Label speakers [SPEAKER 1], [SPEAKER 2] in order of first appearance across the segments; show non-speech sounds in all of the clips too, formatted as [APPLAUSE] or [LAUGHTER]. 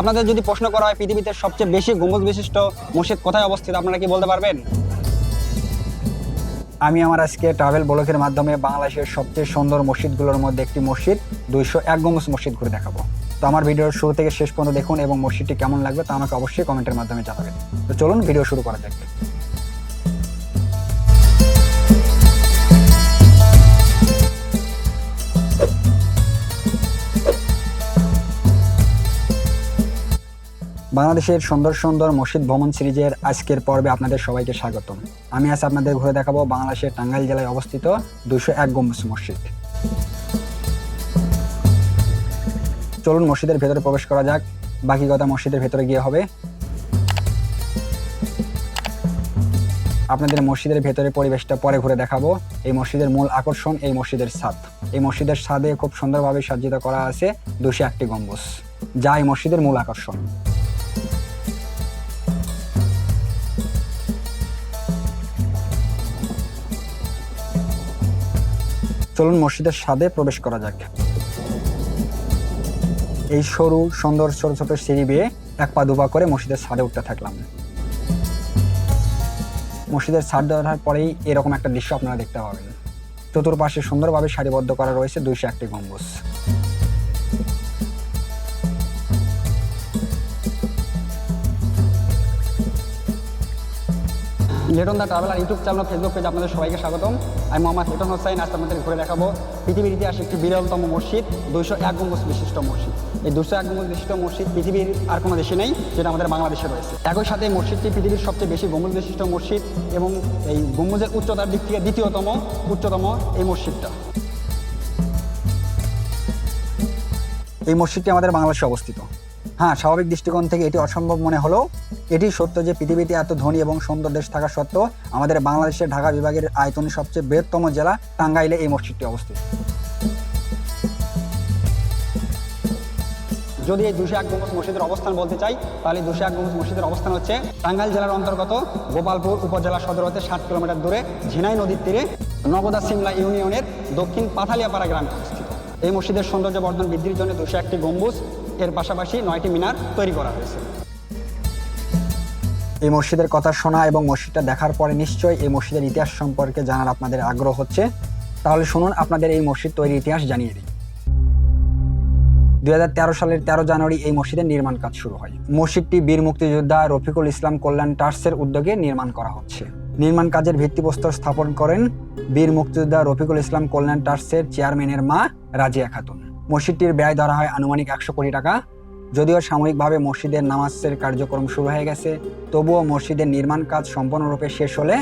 [SPEAKER 1] আপনাদের যদি প্রশ্ন করা হয় পৃথিবীতে সবচেয়ে বেশি গম্বুজ বিশিষ্ট মসজিদ কোথায় অবস্থিত, আপনারা কি বলতে পারবেন? আমি আমার আজকে ট্রাভেল ব্লগের মাধ্যমে বাংলাদেশের সবচেয়ে সুন্দর মসজিদগুলোর মধ্যে একটি মসজিদ, দুইশো এক গম্বুজ মসজিদ ঘুরে দেখাবো। তো আমার ভিডিওর শুরু থেকে শেষ পর্যন্ত দেখুন এবং মসজিদটি কেমন লাগবে তা আমাকে অবশ্যই কমেন্টের মাধ্যমে জানাবেন। তো চলুন ভিডিও শুরু করা যাক। বাংলাদেশের সুন্দর সুন্দর মসজিদ ভ্রমণ সিরিজের আজকের পর্বে আপনাদের সবাইকে স্বাগতম। আমি আজ আপনাদের ঘুরে দেখাবো বাংলাদেশের টাঙ্গাইল জেলায় অবস্থিত দুশো এক গম্বুজ মসজিদ। চলুন মসজিদের ভেতরে প্রবেশ করা যাক। বাকি কথা মসজিদের ভেতরে গিয়ে হবে। আপনাদের মসজিদের ভেতরে পরিবেশটা পরে ঘুরে দেখাবো। এই মসজিদের মূল আকর্ষণ, এই মসজিদের ছাদ। এই মসজিদের ছাদে খুব সুন্দরভাবে সজ্জিত করা আছে দুশো একটি গম্বুজ। যা এই মসজিদের মূল আকর্ষণ। চলুন মসজিদের সাদে প্রবেশ করা যাক। এই সরু, সুন্দর, ছোট ছোট সিঁড়ি বেয়ে এক পা দুপা করে মসজিদের ছাদে উঠতে থাকলাম। মসজিদের ছাদ দেওয়ার পরেই এরকম একটা দৃশ্য আপনারা দেখতে পাবেন। চতুর্পাশে সুন্দরভাবে সারিবদ্ধ করা রয়েছে দুইশো একটি গম্বুজ। Lytton the traveller YouTube channel Facebook page আপনাদের সবাইকে স্বাগতম। আমি মোহাম্মদ লিটন হোসাইন আজ আপনাদের ঘুরে দেখাবো পৃথিবীর ইতিহাসে একটি বিরলতম মসজিদ, দুইশো এক গম্বুজ বিশিষ্ট মসজিদ। এই দুশো এক গম্বুজ বিশিষ্ট মসজিদ পৃথিবীর আর কোনো দেশে নেই, যেটা আমাদের বাংলাদেশে রয়েছে। একই সাথে এই মসজিদটি পৃথিবীর সবচেয়ে বেশি গম্বুজ বিশিষ্ট মসজিদ এবং এই গম্বুজের উচ্চতার দিক থেকে দ্বিতীয়তম, উচ্চতম এই মসজিদটা। এই মসজিদটি আমাদের বাংলাদেশে অবস্থিত। হ্যাঁ স্বাভাবিক দৃষ্টিকোণ থেকে এটি অসম্ভব মনে হলেও এটি সত্য যে পৃথিবীতে এত ধনী এবং সুন্দর দেশ থাকা সত্ত্বেও আমাদের বাংলাদেশের ঢাকা বিভাগের আয়তনে সবচেয়ে বৃহত্তম জেলা টাঙ্গাইলে এই মসজিদটি অবস্থিত। যদি এই দুশো এক গম্বুজ মসজিদের অবস্থান বলতে চাই, তাহলে দুশো এক গম্বুজ মসজিদের অবস্থান হচ্ছে টাঙ্গাইল জেলার অন্তর্গত গোপালপুর উপজেলা সদর হতে ষাট কিলোমিটার দূরে ঝিনাই নদীর তীরে নগদা সিমলা ইউনিয়নের দক্ষিণ পাথালিয়াপাড়া গ্রামে অবস্থিত। এই মসজিদের সৌন্দর্য বর্ধন বৃদ্ধির জন্য দুশো একটি গম্বুজ এর পাশাপাশি নয়টি মিনার তৈরি করা হয়েছে। এই মসজিদের কথা শোনা এবং মসজিদটা দেখার পরে নিশ্চয়ই এই মসজিদের ইতিহাস সম্পর্কে জানার আপনাদের আগ্রহ হচ্ছে। তাহলে শুনুন, আপনাদের এই মসজিদ তৈরির ইতিহাস জানিয়ে দিই। দুই সালের তেরো জানুয়ারি এই মসজিদের নির্মাণ কাজ শুরু হয়। মসজিদটি বীর মুক্তিযোদ্ধা রফিকুল ইসলাম কল্যাণ ট্রাস্টের উদ্যোগে নির্মাণ করা হচ্ছে। নির্মাণ কাজের ভিত্তিপ্রস্তর স্থাপন করেন বীর মুক্তিযোদ্ধা রফিকুল ইসলাম কল্যাণ ট্রাস্টের চেয়ারম্যানের মা রাজিয়া খাতুন। মসজিদটির ব্যয় ধরা হয় আনুমানিক একশো কোটি টাকা। যদিও সাময়িকভাবে মসজিদের নামাজের কার্যক্রম শুরু হয়ে গেছে, তবুও মসজিদের নির্মাণ কাজ সম্পূর্ণরূপে শেষ হলে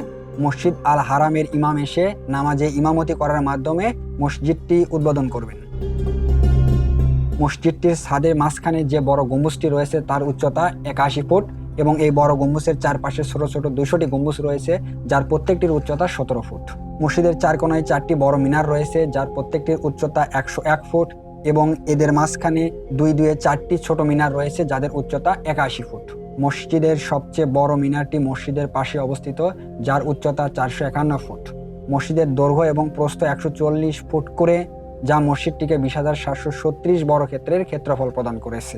[SPEAKER 1] মসজিদ আল হারামের ইমাম এসে নামাজে ইমামতি করার মাধ্যমে মসজিদটি উদ্বোধন করবেন। মসজিদটির ছাদের মাঝখানে যে বড় গম্বুজটি রয়েছে তার উচ্চতা একাশি ফুট এবং এই বড় গম্বুজের চারপাশে ছোট ছোট দুশোটি গম্বুজ রয়েছে, যার প্রত্যেকটির উচ্চতা সতেরো ফুট। মসজিদের চার কোনায় চারটি বড় মিনার রয়েছে, যার প্রত্যেকটির উচ্চতা একশো এক ফুট এবং এদের মাঝখানে দুই দুয়ে চারটি ছোট মিনার রয়েছে যাদের উচ্চতা একাশি ফুট। মসজিদের সবচেয়ে বড় মিনারটি মসজিদের পাশে অবস্থিত, যার উচ্চতা চারশো একান্ন ফুট। মসজিদের দৈর্ঘ্য এবং প্রস্থ একশো চল্লিশ ফুট করে, যা মসজিদটিকে বিশ হাজার সাতশো ছত্রিশ বড় ক্ষেত্রের ক্ষেত্রফল প্রদান করেছে।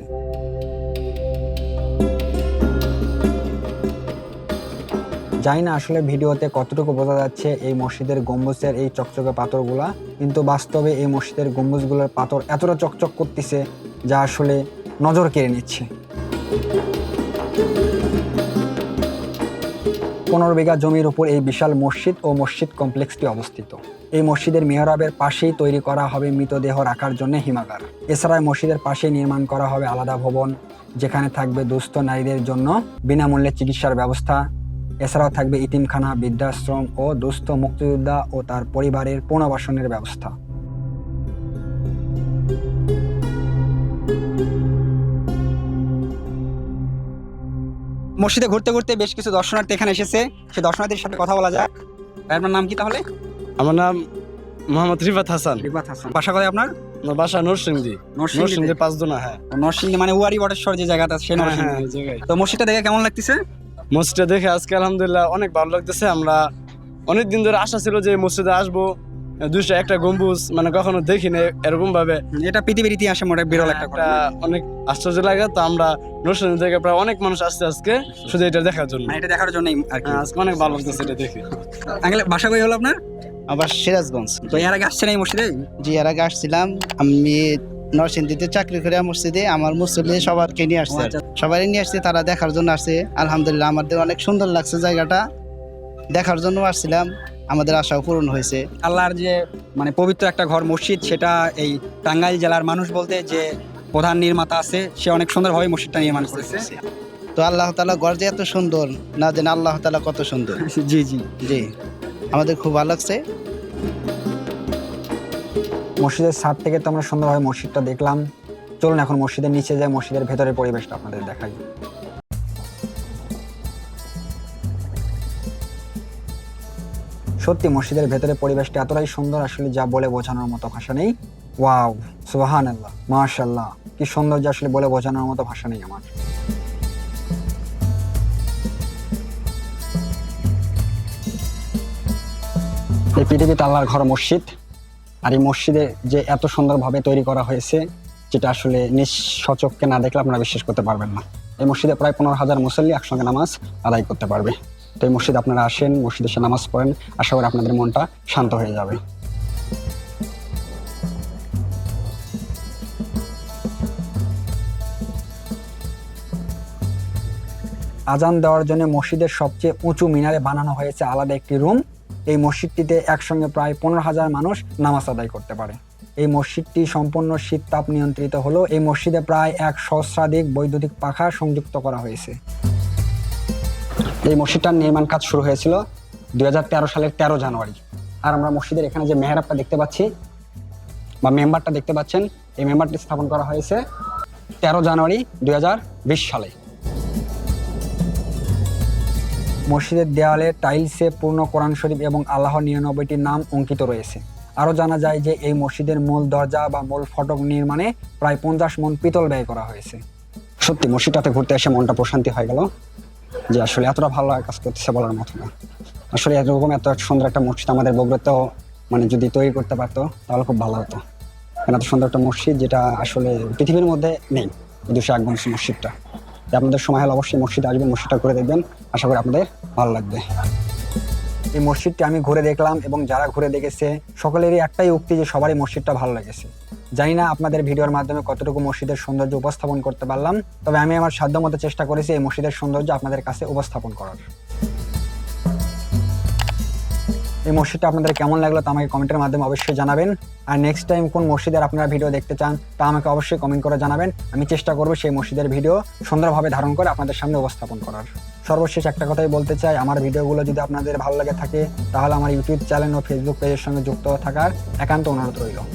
[SPEAKER 1] জানি না আসলে ভিডিওতে কতটুকু বোঝা যাচ্ছে এই মসজিদের গম্বুজের এই চকচকে পাথরগুলা, কিন্তু বাস্তবে এই মসজিদের গম্বুজগুলোর পাথর এতটা চকচক করতেছে যা আসলে নজর কেড়ে নিচ্ছে। পনেরো বিঘা জমির উপর এই বিশাল মসজিদ ও মসজিদ কমপ্লেক্সটি অবস্থিত। এই মসজিদের মেহরাবের পাশেই তৈরি করা হবে মৃতদেহ রাখার জন্য হিমাগার। এছাড়া মসজিদের পাশেই নির্মাণ করা হবে আলাদা ভবন, যেখানে থাকবে দুস্থ নারীদের জন্য বিনামূল্যে চিকিৎসার ব্যবস্থা এছাড়াও থাকবে ইতিমখানা বৃদ্ধাশ্রম ও দুস্থ মুক্তিযোদ্ধা ও তার পরিবারের পুনর্বাসনের ব্যবস্থা। মসজিদে ঘুরতে ঘুরতে বেশ কিছু দর্শনার্থী এখানে এসেছে। সে দর্শনার্থীর সাথে কথা বলা যাক। আপনার নাম কি তাহলে?
[SPEAKER 2] আমার নাম মোহাম্মদ রিফাত হাসান।
[SPEAKER 1] রিবাত হাসান। বাসা কোথায় আপনার?
[SPEAKER 2] আমার বাসা নরসিংদী।
[SPEAKER 1] নরসিংদী
[SPEAKER 2] পাঁচদোনা হ্যাঁ।
[SPEAKER 1] নরসিংদী মানে উয়ারি বটেশ্বর যে জায়গাটা সে
[SPEAKER 2] হ্যাঁ,
[SPEAKER 1] নরসিংদী।
[SPEAKER 2] হ্যাঁ।
[SPEAKER 1] তো মসজিদটা দেখে কেমন লাগতেছে?
[SPEAKER 2] মসজিদটা দেখে আজকে আলহামদুলিল্লাহ অনেক ভালো লাগতেছে। আমরা অনেক দিন ধরে আশা ছিল যে মসজিদে আসব। দুইশো একটা গম্বুজ মানে কখনো দেখি না এরকম ভাবে
[SPEAKER 1] এটা পৃথিবীর ইতিহাসে মোটে বিরল একটা
[SPEAKER 2] একটা অনেক আশ্চর্য লাগে। তো আমরা নরসিংদী থেকে প্রায় অনেক মানুষ আসছে আজকে শুধু এটা দেখার জন্য।
[SPEAKER 1] মানে এটা দেখার জন্যই আর কি।
[SPEAKER 2] হ্যাঁ, আজকে অনেক ভালো লাগতেছে এটা দেখে।
[SPEAKER 1] আঙ্কেল বাসা কই হলো আপনার?
[SPEAKER 3] আবার সিরাজগঞ্জ।
[SPEAKER 1] তো এর আগে আসছেন এই মসজিদে?
[SPEAKER 3] জি এর আগে আসছিলাম। আমি নরসিংদীতে চাকরি করে মসজিদে আমার মুসল্লি সবারকে নিয়ে আসছে। সবাই নিয়ে আসছে তারা দেখার জন্য আসছে। আলহামদুলিল্লাহ আমাদের অনেক সুন্দর লাগছে জায়গাটা। দেখার জন্য আসছিলাম আমাদের আশাও পূরণ হয়েছে।
[SPEAKER 1] আল্লাহর যে মানে পবিত্র একটা ঘর মসজিদ সেটা এই টাঙ্গাইল জেলার মানুষ বলতে যে প্রধান নির্মাতা আছে সে অনেক সুন্দরভাবে মসজিদটা নির্মাণ করেছে।
[SPEAKER 3] তো আল্লাহ তালা ঘর যে এত সুন্দর না যেন আল্লাহ তালা কত সুন্দর। [LAUGHS]
[SPEAKER 1] জি জি।
[SPEAKER 3] জি আমাদের খুব ভালো লাগছে।
[SPEAKER 1] মসজিদের ছাদ থেকে তো আমরা সুন্দরভাবে মসজিদটা দেখলাম। চলুন এখন মসজিদের নিচে যাই, মসজিদের ভেতরের পরিবেশটা আপনাদের দেখাই। সত্যি, মসজিদের ভেতরে পরিবেশটা এতটাই সুন্দর, আসলে যা বলে বোঝানোর মতো ভাষা নেই। ওয়াও সুবাহান আল্লাহ মাশাল্লাহ কি সুন্দর যে আসলে বলে বোঝানোর মতো ভাষা নেই আমার। এই পৃথিবীতে আল্লাহর ঘর মসজিদ, আর এই মসজিদে যে এত সুন্দরভাবে তৈরি করা হয়েছে যেটা আসলে নিজ সচককে না দেখলে আপনারা বিশ্বাস করতে পারবেন না। এই মসজিদে প্রায় পনেরো হাজার মুসল্লি একসঙ্গে নামাজ আদায় করতে পারবে। তো এই মসজিদে আপনারা আসেন, মসজিদে এসে নামাজ পড়েন, আশা করি আপনাদের মনটা শান্ত হয়ে যাবে। আজান দেওয়ার জন্য মসজিদের সবচেয়ে উঁচু মিনারে বানানো হয়েছে আলাদা একটি রুম। এই মসজিদটিতে একসঙ্গে প্রায় পনেরো হাজার মানুষ নামাজ আদায় করতে পারে। এই মসজিদটি সম্পূর্ণ শীত তাপ নিয়ন্ত্রিত হলো এই মসজিদে প্রায় এক সহস্রাধিক বৈদ্যুতিক পাখা সংযুক্ত করা হয়েছে। এই মসজিদটার নির্মাণ কাজ শুরু হয়েছিল দু হাজার তেরো সালের তেরো জানুয়ারি। আর আমরা মসজিদের এখানে যে মেহরাবটা দেখতে পাচ্ছি, বা মেম্বারটা দেখতে পাচ্ছেন, এই মেম্বারটি স্থাপন করা হয়েছে তেরো জানুয়ারি দুই হাজার বিশ সালে। মসজিদের দেওয়ালে টাইলসে পূর্ণ কোরআন শরীফ এবং আল্লাহর নিরানব্বইটির নাম অঙ্কিত রয়েছে। আরও জানা যায় যে এই মসজিদের মূল দরজা বা মূল ফটক নির্মাণে প্রায় পঞ্চাশ মন পিতল ব্যয় করা হয়েছে। সত্যি, মসজিদটাতে ঘুরতে এসে মনটা প্রশান্তি হয়ে গেল যে আসলে এতটা ভালো কাজ করতেছে বলার মতো না। আসলে এরকম এত সুন্দর একটা মসজিদ আমাদের বগুড়াতেও মানে যদি তৈরি করতে পারতো, তাহলে খুব ভালো হতো। এত সুন্দর একটা মসজিদ যেটা আসলে পৃথিবীর মধ্যে নেই, দুশো এক মসজিদটা। আপনাদের সময় হলে অবশ্যই মসজিদে আসবেন, মসজিদটা করে দেখবেন। আশা করি আপনাদের ভালো লাগবে। এই মসজিদটি আমি ঘুরে দেখলাম এবং যারা ঘুরে দেখেছে, সকলেরই একটাই উক্তি যে সবারই মসজিদটা ভালো লেগেছে। জানি না আপনাদের ভিডিওর মাধ্যমে কতটুকু মসজিদের সৌন্দর্য উপস্থাপন করতে পারলাম, তবে আমি আমার সাধ্যমতো চেষ্টা করেছি এই মসজিদের সৌন্দর্য আপনাদের কাছে উপস্থাপন করার। এই মসজিদটা আপনাদের কেমন লাগল তা আমাকে কমেন্টের মাধ্যমে অবশ্যই জানাবেন। আর নেক্সট টাইম কোন মসজিদের আপনারা ভিডিও দেখতে চান, তা আমাকে অবশ্যই কমেন্ট করে জানাবেন। আমি চেষ্টা করব সেই মসজিদের ভিডিও সুন্দরভাবে ধারণ করে আপনাদের সামনে উপস্থাপন করার। সর্বশেষ একটা কথাই বলতে চাই, আমার ভিডিওগুলো যদি আপনাদের ভালো লাগে থাকে, তাহলে আমার ইউটিউব চ্যানেল ও ফেসবুক পেজের সঙ্গে যুক্ত থাকার একান্ত অনুরোধ রইল।